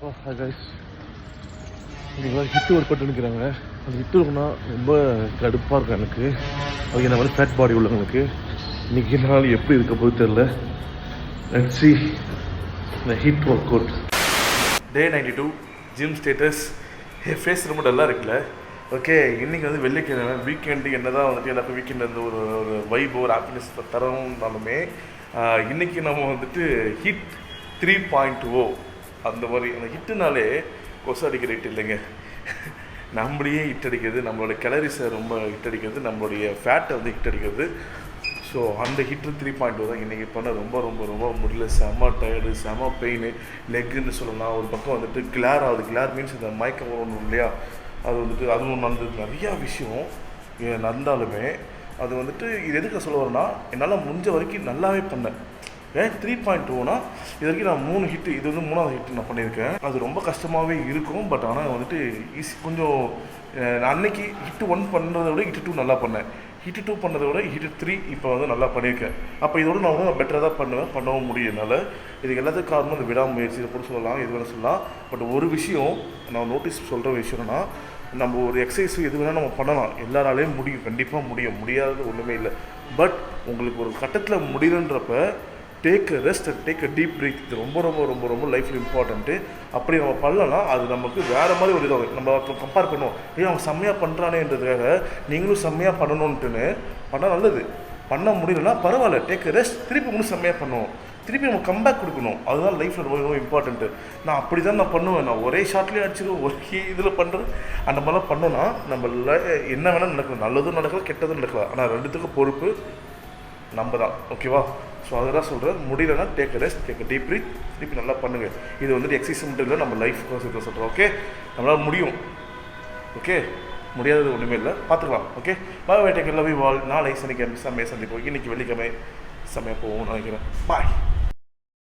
Guys இங்கே hit work பண்ணிட்டு அந்த ஹிட் ஒர்க்னா ரொம்ப கடுப்பாக இருக்கும் எனக்கு. அது என்ன மாதிரி ஃபேட் பாடி உள்ளவங்களுக்கு இன்னைக்கு நாள் எப்படி இருக்க போது தெரில சி இந்த hit workout day ninety two gym status என் ஃபேஸ் ரொம்ப டல்லாக இருக்குல்ல. ஓகே இன்றைக்கி வந்து வெள்ளிக்கிழமை. வீக்கெண்டு என்ன தான் வந்துட்டு எல்லாருக்கும் வீக்கெண்ட் வந்து ஒரு ஒரு வைப் ஒரு ஹாப்பினஸ் தரணும்னாலுமே இன்றைக்கி நம்ம வந்துட்டு ஹிட் த்ரீ பாயிண்ட் ஓ அந்த மாதிரி அந்த ஹிட்டுனாலே கொசு அடிக்கிற ஹிட் இல்லைங்க. நம்மளையே ஹிட் அடிக்கிறது நம்மளோட கேலரிஸை ரொம்ப ஹிட் அடிக்கிறது நம்மளுடைய ஃபேட்டை வந்து ஹிட் அடிக்கிறது ஸோ அந்த ஹிட்டு த்ரீ பாயிண்ட் தான் இன்றைக்கி பண்ண ரொம்ப ரொம்ப ரொம்ப முடியல. செம டயர்டு செம பெயின் லெக்குன்னு சொல்லலாம் ஒரு பக்கம் வந்துட்டு கிளார் ஆகுது. கிளார் மீன்ஸ் இந்த மயக்கம் ஒன்று இல்லையா? அது வந்துட்டு அதுவும் நடந்தது. நிறையா விஷயம் நடந்தாலுமே அது வந்துட்டு இது எதுக்கு சொல்ல வரேன்னா என்னால் முடிஞ்ச வரைக்கும் நல்லாவே பண்ணேன். ஏன்? த்ரீ பாயிண்ட் டூனா இது வரைக்கும் நான் மூணு ஹிட்டு இது வந்து மூணாவது ஹிட் நான் பண்ணியிருக்கேன். அது ரொம்ப கஷ்டமாகவே இருக்கும் பட் ஆனால் வந்துட்டு ஈஸி கொஞ்சம் நான் அன்னைக்கு ஹிட் ஒன் பண்ணுறதை விட ஹிட் டூ நல்லா பண்ணேன். ஹிட் டூ பண்ணதை விட ஹிட் த்ரீ இப்போ வந்து நல்லா பண்ணியிருக்கேன். அப்போ இதோட நான் வந்து பெட்டராக தான் பண்ணுவேன் பண்ணவும் முடியும் இது எல்லாத்துக்கும் காரணம் இந்த விடாமுயற்சி இதை கூட சொல்லலாம் எது வேணால் சொல்லலாம். பட் ஒரு விஷயம் நான் நோட்டீஸ் சொல்கிற விஷயம்னா நம்ம ஒரு எக்ஸசைஸ் எது வேணால் நம்ம பண்ணலாம். எல்லாராலையும் முடியும் கண்டிப்பாக முடியும். முடியாதது ஒன்றுமே இல்லை. பட் உங்களுக்கு ஒரு கட்டத்தில் முடியலன்றப்ப take rest take a deep breath இது ரொம்ப ரொம்ப ரொம்ப ரொம்ப லைஃப்பில் இம்பார்ட்டண்ட்டு அப்படி நம்ம பண்ணலாம் அது நமக்கு வேறு மாதிரி ஒரு இதாக நம்ம கம்பேர் பண்ணுவோம். ஏன் அவன் செம்மையாக பண்ணுறானேன்றதுக்காக நீங்களும் செம்மையாக பண்ணணுன்ட்டுன்னு பண்ணால் நல்லது. பண்ண முடியலன்னா பரவாயில்ல டேக் ரெஸ்ட் திருப்பி இன்னும் செம்மையாக பண்ணுவோம். திருப்பி நம்ம கம்பேக் கொடுக்கணும். அதுதான் லைஃப்பில் ரொம்ப ரொம்ப இம்பார்ட்டண்ட்டு நான் அப்படி தான் நான் பண்ணுவேன். நான் ஒரே ஷாட்லேயே அடிச்சிருவேன். ஒரே இதில் பண்ணுறது அந்த மாதிரிலாம் பண்ணோன்னா நம்ம என்ன வேணால் நடக்கலாம். நல்லதும் நடக்கலாம் கெட்டதும் நடக்கலாம். ஆனால் ரெண்டுத்துக்கும் பொறுப்பு நம்ம தான் ஓகேவா ஸோ அதெல்லாம் சொல்கிறேன் முடியலன்னா take rest take deep breath திருப்பி நல்லா பண்ணுங்கள் இது வந்துட்டு எக்ஸசைஸ் மட்டும் இல்லை நம்ம லைஃப் கான்செப்டில் சொல்கிறோம் ஓகே நம்மளால் முடியும். ஓகே முடியாதது ஒன்றுமே இல்லை. பார்த்துக்கலாம் okay bye bye take love you வால் நாளை சனிக்கிழமை செம்மையை சந்திப்போம். இன்னைக்கு வெள்ளிக்கிழமை செம்மையாக போவோம்னு நினைக்கிறேன். பாய்